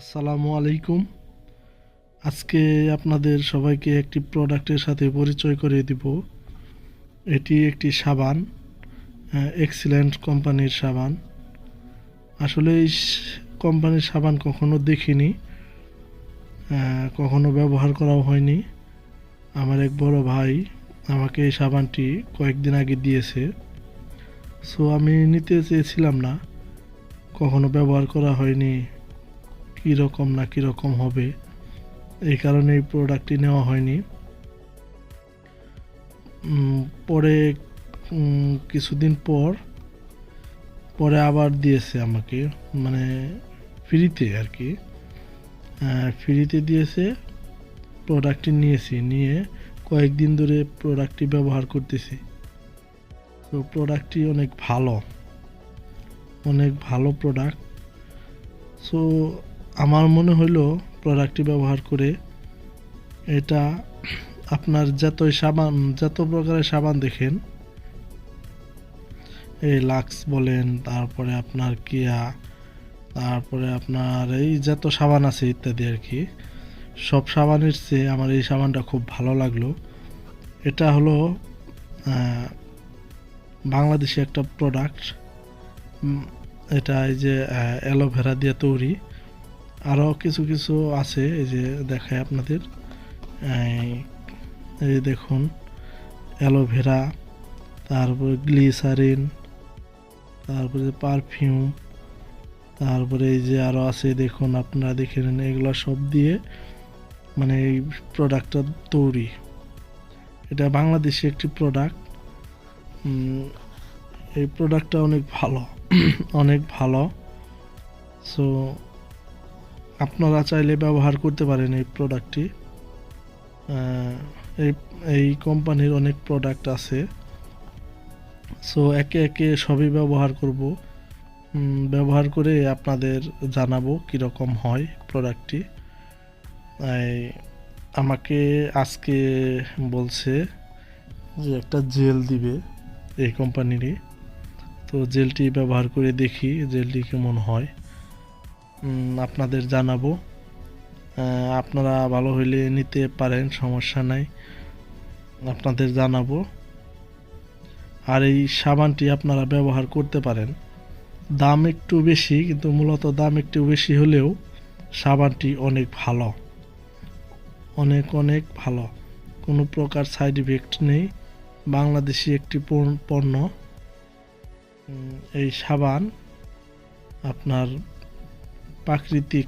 আসসালামু আলাইকুম। আজকে আপনাদের সবাইকে একটি প্রোডাক্টের সাথে পরিচয় করে দিব। এটি একটি সাবান এক্সিলেন্ট কোম্পানির সাবান। আসলে এই কোম্পানির সাবান কখনো দেখিনি কখনো ব্যবহার করাও হয়নি। আমার এক বড় ভাই আমাকে এই সাবানটি কয়েকদিন আগে দিয়েছে। সো আমি নিতে চেয়েছিলাম না, কখনো ব্যবহার করা হয়নি। কীরকম না কীরকম হবে, এই কারণে এই প্রোডাক্টটি নেওয়া হয়নি। পরে কিছুদিন পর, পরে আবার দিয়েছে আমাকে মানে ফ্রিতে আর কি। ফ্রিতে দিয়েছে প্রোডাক্টটি নিয়েছি, নিয়ে কয়েকদিন ধরে প্রোডাক্টটি ব্যবহার করতেছি। তো প্রোডাক্টটি অনেক ভালো অনেক ভালো প্রোডাক্ট সো আমার মনে প্রোডাক্টটি ব্যবহার করে এটা আপনার যতই সাবান, যত প্রকারের সাবান দেখেন, এই লাক্স বলেন, তারপরে আপনার কিয়া, তারপরে আপনার এই যত সাবান আছে ইত্যাদি আর কি, সব সাবানের চেয়ে আমার এই সাবানটা খুব ভালো লাগল। এটা হলো বাংলাদেশি একটা প্রোডাক্ট এটা এই যে অ্যালোভেরা দিয়ে তৈরি। আরও কিছু কিছু আছে, এই যে দেখায় আপনাদের। এই যে দেখুন অ্যালোভেরা তারপরে গ্লিসারিন তারপরে পারফিউম তারপরে এই যে আরও আছে, দেখুন আপনারা দেখে নিন, এগুলো সব দিয়ে মানে এই প্রোডাক্টটা তৈরি। এটা বাংলাদেশি একটি প্রোডাক্ট এই প্রোডাক্টটা অনেক ভালো অনেক ভালো। সো আপনারা চাইলে ব্যবহার করতে পারেন এই প্রোডাক্টটি এই এই কোম্পানির অনেক প্রোডাক্ট আছে। সো একে একে সবই ব্যবহার করব। ব্যবহার করে আপনাদের জানাব কীরকম হয় প্রোডাক্টটি আমাকে আজকে বলছে যে একটা জেল দিবে এই কোম্পানিরই তো জেলটি ব্যবহার করে দেখি জেলটি কেমন হয়। আপনাদের জানাব। আপনারা ভালো হইলে নিতে পারেন, সমস্যা নাই। আপনাদের জানাব। আর এই সাবানটি আপনারা ব্যবহার করতে পারেন। দাম একটু বেশি, কিন্তু মূলত দাম একটু বেশি হলেও সাবানটি অনেক ভালো। অনেক অনেক ভালো। কোনো প্রকার সাইড ইফেক্ট নেই। বাংলাদেশি একটি পণ্য। এই সাবান আপনার প্রাকৃতিক